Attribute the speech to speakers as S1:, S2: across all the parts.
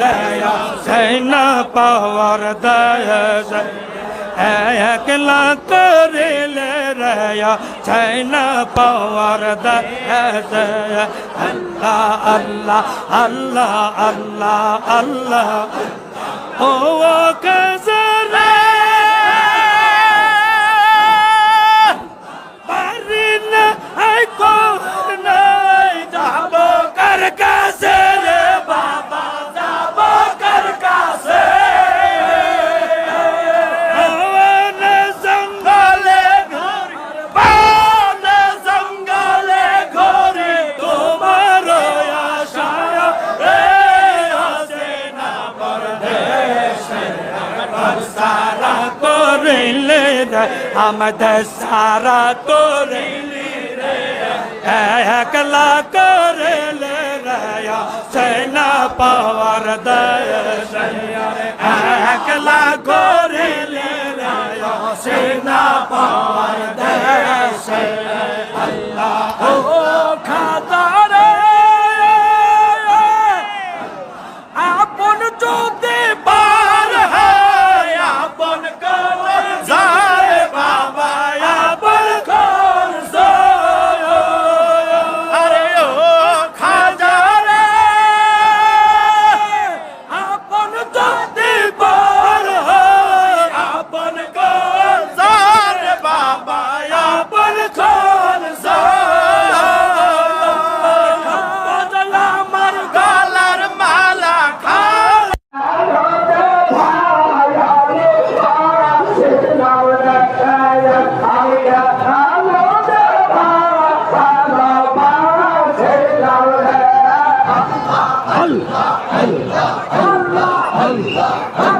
S1: রেয়া সেনা পাওয়ার দয়া একলা করিলে রয়া সেনা পাওয়ার দয়া আল্লাহ আল্লাহ আল্লাহ আল্লাহ আল্লাহ ও কজরা আমাদের সারা করিলে রে একলা করিলে রে সেনা পাওয়ার দেশ। একলা করিলে রে সেনা পাওয়ার দেশ। আল্লাহ আল্লাহ।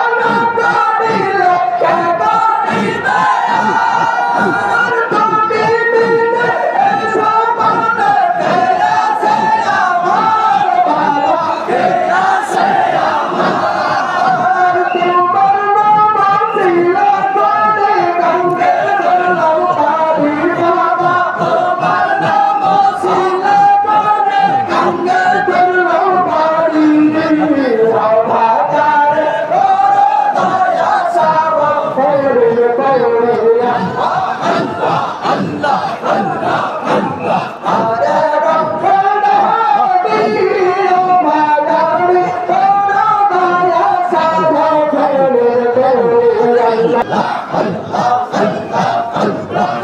S2: Allah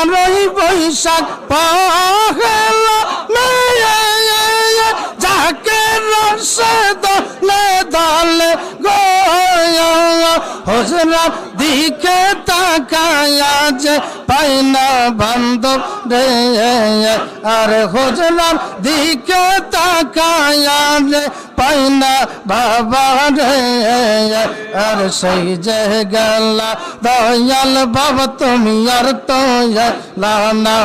S2: আঠারোই বৈশাখ পহেলা যাকে রসে দলে দলে গোয়া হজরার দিকে তাকায়া যে পাই না বান্ধব রে। আর হজরার দিকে তাকায়া যে পাই না বাবা রে। আর সেই যে গেলা দয়াল বাবা, তুমি আর তো না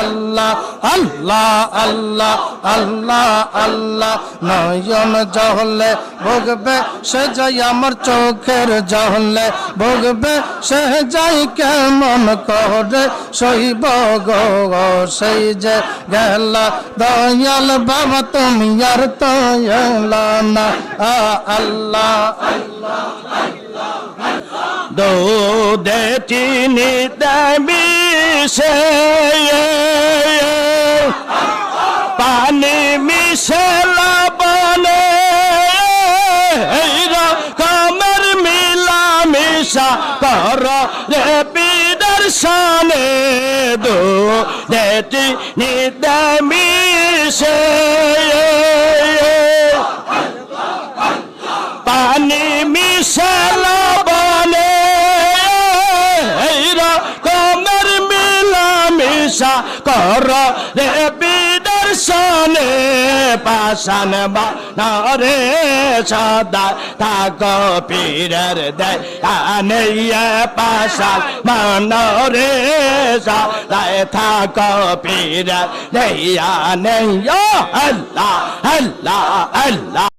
S2: আল্লাহ আল্লাহ আল্লাহ আল্লাহ আল্লাহ, নয়ন জহলে ভোগবে সে যাই আমার চোখের জহলে ভোগবে, সে যাই কেমন করে সইব গো সেই যে গেলা দয়াল বাবা, তুমি আর তো না। আল্লাহ
S3: দুধে চিনি দেবি সে পানি মিশে মিশা কর রে বিদর্শনে চিনি দেবি সে পানি মিশাল বনে রকমের মিলা মিশা কর পাশান রে সদা থাকো পীরের দেয় আনেইয়া পাশান মানরে সদায় থাকো পীরের দেয়া নেই আল্লাহ আল্লাহ আল্লাহ।